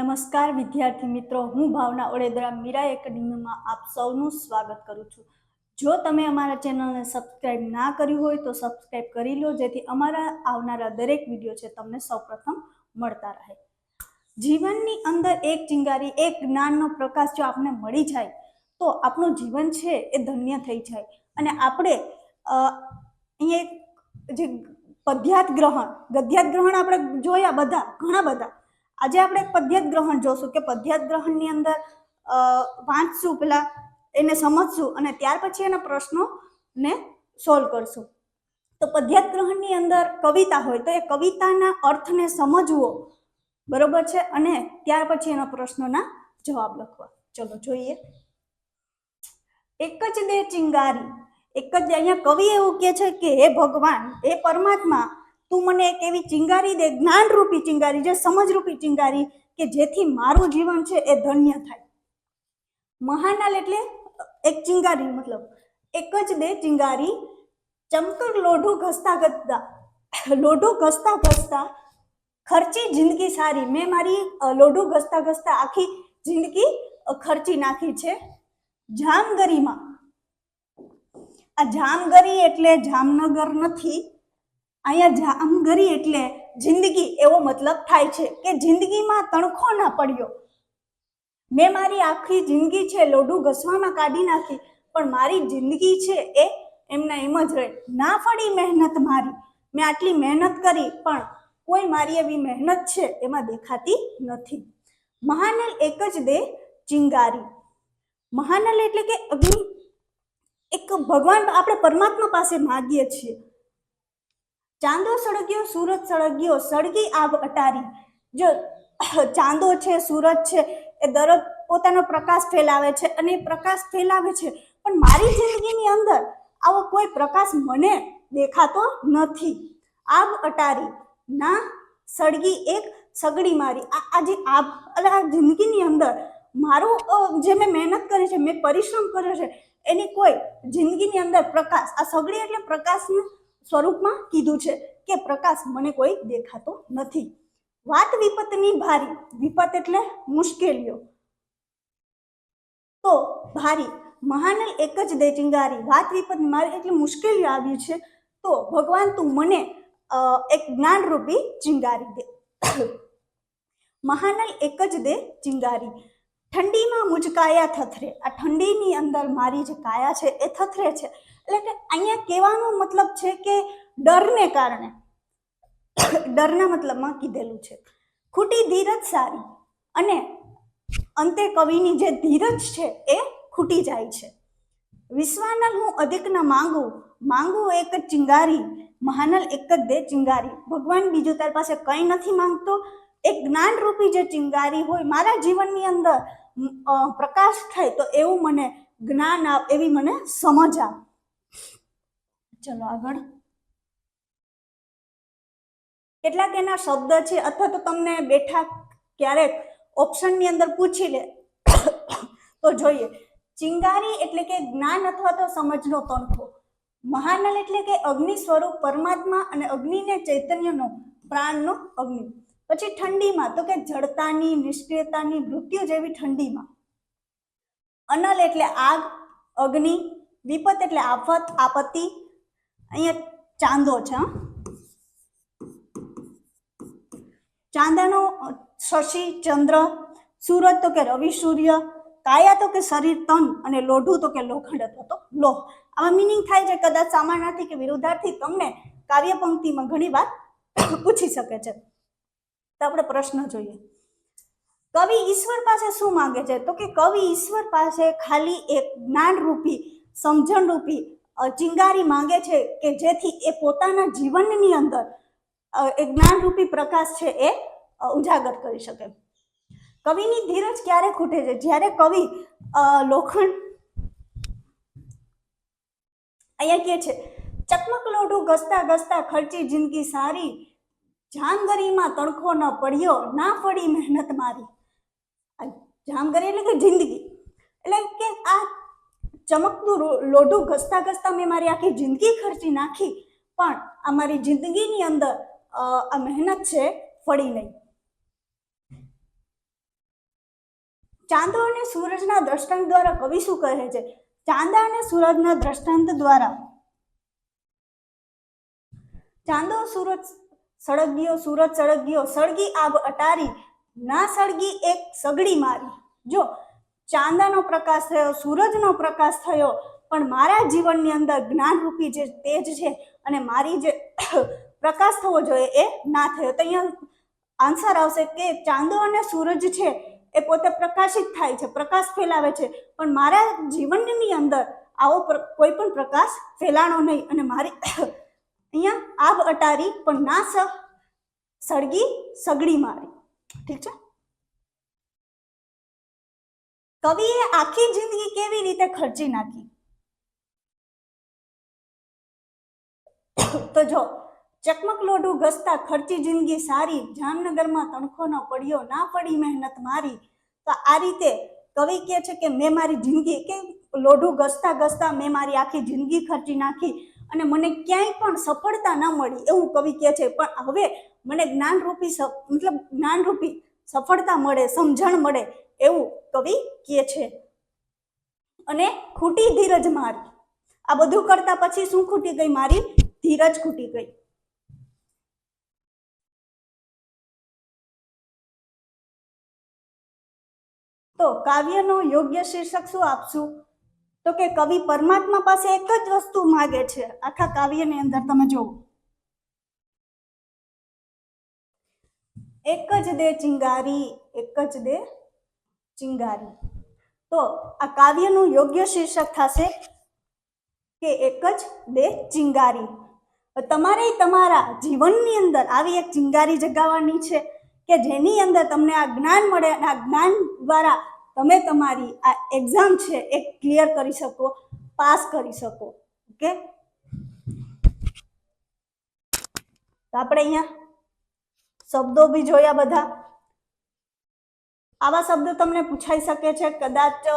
નમસ્કાર વિદ્યાર્થી મિત્રો, હું ભાવના ઓડેદરા મીરા એકેડમીમાં આપ સૌનું સ્વાગત કરું છું. જો તમે અમારા ચેનલને સબસ્ક્રાઈબ ના કર્યું હોય તો સબસ્ક્રાઈબ કરી લો, જેથી અમારા આવનારા દરેક વીડિયો છે તમને સૌપ્રથમ મળતા રહે. જીવનની અંદર એક ચિંગારી, એક જ્ઞાનનો પ્રકાશ જો આપણે મળી જાય, તો આપણું જીવન છે એ ધન્ય થઈ જાય. અને આપણે અહીંયા જે પદ્યાત ગ્રહણ ગદ્યાત ગ્રહણ આપણે જોયા બધા, ઘણા બધા આજે આપણે પદ્યાત ગ્રહણ જોશું કે પદ્યાત ગ્રહણની અંદર વાંચશું, પેલા એને સમજશું અને ત્યાર પછી એના પ્રશ્નોને સોલ્વ કરશું. તો પદ્યાત ગ્રહણની અંદર કવિતા હોય તો એ કવિતાના અર્થને સમજવો, બરોબર છે? અને ત્યાર પછી એના પ્રશ્નોના જવાબ લખવા. ચલો જોઈએ. એક જ દે ચિંગારી, એક જ અહીંયા કવિ એવું કહે છે કે, હે ભગવાન, હે પરમાત્મા તું મને એક એવી ચિંગારી દે, જ્ઞાનરૂપી ચિંગારી, જે સમજરૂપી ચિંગારી, કે જેથી મારું જીવન છે એ ધન્ય થાય. મહાનાલ એટલે એક ચિંગારી, મતલબ એક જ દે ચિંગારી, ચમકર લોઢું ઘસતા ઘસતા, લોઢું ઘસતા ઘસતા, ખર્ચી જિંદગી સારી. મેં મારી લોઢું ઘસતા ઘસતા આખી જિંદગી ખર્ચી નાખી છે જામગરીમાં. આ જામગરી એટલે જામનગર નથી અહીંયા જામગરી એટલે જિંદગી એવો મતલબ થાય છે કે જિંદગીમાં તણખો ના પડ્યો. મેં મારી આખી જિંદગી છે લોઢું ઘસવામાં કાઢી નાખી, પણ મારી જિંદગી છે એ એમના એમ જ રહે. ના ફળી મહેનત મારી. મેં આટલી મહેનત કરી, પણ કોઈ મારી એવી મહેનત છે એમાં દેખાતી નથી. મહાનલ એક જ દે ચિંગારી. મહાનલ એટલે કે અગ્નિ. એક ભગવાન આપણે પરમાત્મા પાસે માગીએ છીએ. ચાંદો સળગ્યો સુરત સળગ્યો, સળગી આબ અટારી. જો ચાંદો છે સુરત છે, એ દરરોજ પોતાનો પ્રકાશ ફેલાવે છે અને એ પ્રકાશ ફેલાવે છે. પણ મારી જિંદગીની અંદર આવો કોઈ પ્રકાશ મને દેખાતો નથી. આબ અટારી. ના, સળગી એક સગડી મારી. આ જે આભ એટલે આ જિંદગીની અંદર મારું જે મેં મહેનત કરી છે, મેં પરિશ્રમ કર્યો છે, એની કોઈ જિંદગીની અંદર પ્રકાશ, આ સગડી એટલે પ્રકાશના સ્વરૂપમાં કીધું છે કે પ્રકાશ મને કોઈ દેખાતો નથી. વાત વિપતની ભારી. વિપત એટલે મુશ્કેલીઓ. તો ભારી. મહાનલ એક જ દે ચિંગારી. વાત વિપત મારી એટલે મુશ્કેલીઓ આવી છે. તો ભગવાન તું મને એક જ્ઞાનરૂપી ચિંગારી દે. મહાનલ એક જ દે ચિંગારી. ઠંડીમાં મુજકાયા થથરે. આ ઠંડીની અંદર મારી જે કાયા છે એ થથરે છે. એટલે કે અહીંયા કહેવાનો મતલબ છે કે ડરને કારણે, ડરના મતલબમાં કીધેલું છે. ખૂટી ધીરજ સારી અને અંતે કવિની જે ધીરજ છે એ ખૂટી જાય છે. વિશ્વાનલ હું અધિક ન માંગુ માંગુ એક જ ચિંગારી, મહાનલ એક જ દે ચિંગારી. ભગવાન બીજું તારી પાસે કંઈ નથી માંગતો, એક જ્ઞાનરૂપી જે ચિંગારી હોય, મારા જીવનની અંદર પ્રકાશ થાય તો એવું મને જ્ઞાન આપ, એવી મને સમજ આપ. ચલો આગળ. કેટલાક એના શબ્દ છે અથવા તો તમને બેઠા ક્યારેક ઓપ્શનની અંદર પૂછી લે. તો જોઈએ. ચિંગારી એટલે કે જ્ઞાન અથવા તો સમજનો તણખો. મહાનલ એટલે કે અગ્નિ સ્વરૂપ પરમાત્મા અને અગ્નિને ચૈતન્યનો, પ્રાણનો અગ્નિ. પછી ઠંડીમાં, તો કે જડતાની, નિષ્ક્રિયતાની મૃત્યુ જેવી ઠંડીમાં. અનલ એટલે આગ, અગ્નિ. વિપત એટલે આફત, આપત્તિ. અહીંયા ચાંદો છે ચાંદાનો શશી, ચંદ્ર, સૂરજ તો કે રવિ, સૂર્ય, કાયા તો કે શરીર, તન અને લોઢું તો કે લોખંડ અથવા તો લોહ. આમાં મિનિંગ થાય છે, કદાચ સમાનાર્થી કે વિરુદ્ધાર્થી તમને કાવ્ય પંક્તિમાં ઘણી વાર પૂછી શકે છે. તો આપણે પ્રશ્ન જોઈએ. કવિ ઈશ્વર પાસે શું માંગે છે? તો કે કવિ ઈશ્વર પાસે ખાલી એક જ્ઞાનરૂપી, સમજણરૂપી ચિંગારી માંગે છે કે જેથી એ પોતાના જીવનની અંદર એ જ્ઞાનરૂપી પ્રકાશ છે એ ઉજાગર કરી શકે. કવિની ધીરજ ક્યારે ખૂટે છે? જ્યારે કવિ લોખંડ અહીંયા કે છે, ચકમક લોઢું ઘસતા ઘસતા ખર્ચી જિંદગી સારી, જામગરીમાં તણખો ન પડ્યો, ના પડી મહેનત મારી. જામગરી એટલે કે જિંદગી. એટલે કે આ ચમકતું લોઢું ઘસતા ઘસતા મેં મારી આખી જિંદગી ખર્ચી નાખી, પણ આ મારી જિંદગીની અંદર આ મહેનત છે, ફળી નહીં. ચાંદો અને સૂરજના દ્રષ્ટાંત દ્વારા કવિ શું કહે છે? ચાંદા અને સૂરજના દ્રષ્ટાંત દ્વારા. ચાંદો સૂરજ સળગ્યો સૂરજ સળગ્યો સળગી આબ અટારી, ના સળગી એક સગડી મારી. જો ચાંદાનો પ્રકાશ થયો, સૂરજનો પ્રકાશ થયો, પણ મારા જીવનની અંદર જ્ઞાનરૂપી જે તેજ છે અને મારી જે પ્રકાશ થવો જોઈએ એ ના થયો. તો અહીંયા આન્સર આવશે કે ચાંદો અને સૂરજ છે એ પોતે પ્રકાશિત થાય છે, પ્રકાશ ફેલાવે છે. પણ મારા જીવનની અંદર આવો કોઈ પણ પ્રકાશ ફેલાણો નહીં અને મારી અહીંયા આભ અટારી પણ ના સળગી, સગડી મારી. ઠીક છે? કવિએ આખી જિંદગી કેવી રીતે ખર્ચી નાખી? તો જો, ચકમક લોઢું ઘસતા ખર્ચી જિંદગી સારી, જામનગરમાં તણખો ન પડ્યો, ના પડી મહેનત મારી, તો આ રીતે કવિ કહે છે કે, મેં મારી જિંદગી કે લોઢું ઘસતા ઘસતા મેં મારી આખી જિંદગી ખર્ચી નાખી અને મને ક્યાંય પણ સફળતા ન મળી, એવું કવિ કહે છે. પણ હવે મને જ્ઞાનરૂપી મતલબ જ્ઞાનરૂપી સફળતા મળે, સમજણ મળે એવું કવિ કહે છે. અને ખૂટી ધીરજ મારી. આ બધું કરતા પછી શું ખૂટી ગઈ મારી? ધીરજ ખૂટી ગઈ. તો કાવ્યનો યોગ્ય શીર્ષક શું આપશું? તો કે કવિ પરમાત્મા પાસે એક જ વસ્તુ માગે છે. આખા કાવ્યની અંદર તમે જુઓ એક જ દે ચિંગારી, એક જ દે ચિંગારી. તો આ કાવ્યનું યોગ્ય શીર્ષક થશે કે એક જ દે ચિંગારી. તમારે તમારા જીવનની અંદર આવી એક ચિંગારી જગાવવાની છે કે જેની અંદર તમને આ જ્ઞાન મળે અને આ જ્ઞાન દ્વારા તમે તમારી આ એક્ઝામ છે એ ક્લિયર કરી શકો, પાસ કરી શકો. ઓકે? તો આપણે અહીંયા શબ્દો બી જોયા બધા. આવા શબ્દો તમને પૂછાઈ શકે છે, કદાચ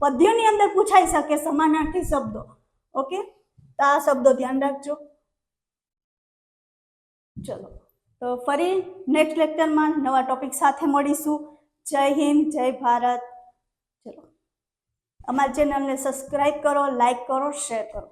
પદ્યની અંદર પૂછાઈ શકે સમાનાર્થી શબ્દો. ઓકે? તો આ શબ્દો ધ્યાન રાખજો. ચલો. તો ફરી નેક્સ્ટ લેક્ચરમાં નવા ટોપિક સાથે મળીશું. જય હિન્દ, જય ભારત. ચલો. અમારી ચેનલને સબસ્ક્રાઈબ કરો લાઈક કરો શેર કરો.